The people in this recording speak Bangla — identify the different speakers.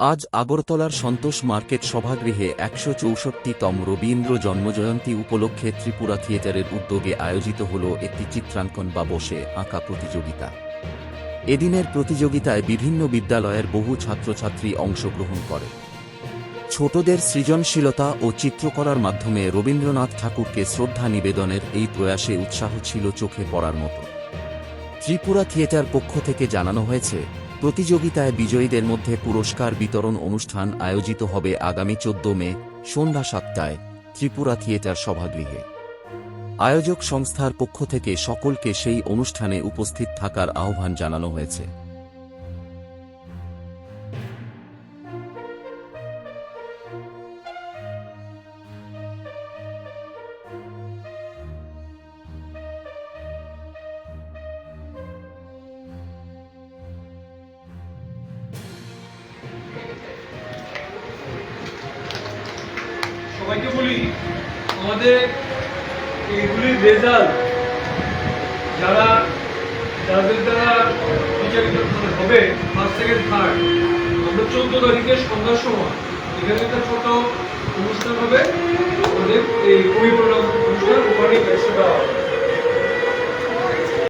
Speaker 1: আজ আগরতলার সন্তোষ মার্কেট সভাগৃহে একশো চৌষট্টিতম রবীন্দ্র জন্মজয়ন্তী উপলক্ষে ত্রিপুরা থিয়েটারের উদ্যোগে আয়োজিত হল একটি চিত্রাঙ্কন বা বসে আঁকা প্রতিযোগিতা। এদিনের প্রতিযোগিতায় বিভিন্ন বিদ্যালয়ের বহু ছাত্রছাত্রী অংশগ্রহণ করে। ছোটদের সৃজনশীলতা ও চিত্রকলার মাধ্যমে রবীন্দ্রনাথ ঠাকুরকে শ্রদ্ধা নিবেদনের এই প্রয়াসে উৎসাহ ছিল চোখে পড়ার মতো। ত্রিপুরা থিয়েটার পক্ষ থেকে জানানো হয়েছে প্রতিযোগিতায় বিজয়ীদের মধ্যে পুরস্কার বিতরণ অনুষ্ঠান আয়োজিত হবে আগামী চোদ্দ মে, সন্ধ্যা সাতটায়, ত্রিপুরা থিয়েটার সভাগৃহে। আয়োজক সংস্থার পক্ষ থেকে সকলকে সেই অনুষ্ঠানে উপস্থিত থাকার আহ্বান জানানো হয়েছে।
Speaker 2: সবাইকে বলি, আমাদের এইগুলির রেজাল্ট যারা, যাদের দ্বারা বিচারিত হবে ফার্স্ট সেকেন্ড থার্ড আমরা চোদ্দ তারিখে সন্ধ্যার সময় এখানে একটা ছোট অনুষ্ঠান হবে। আমাদের এই কবি প্রণাম অনুষ্ঠান ওখানে ব্যস্ত দেওয়া হবে।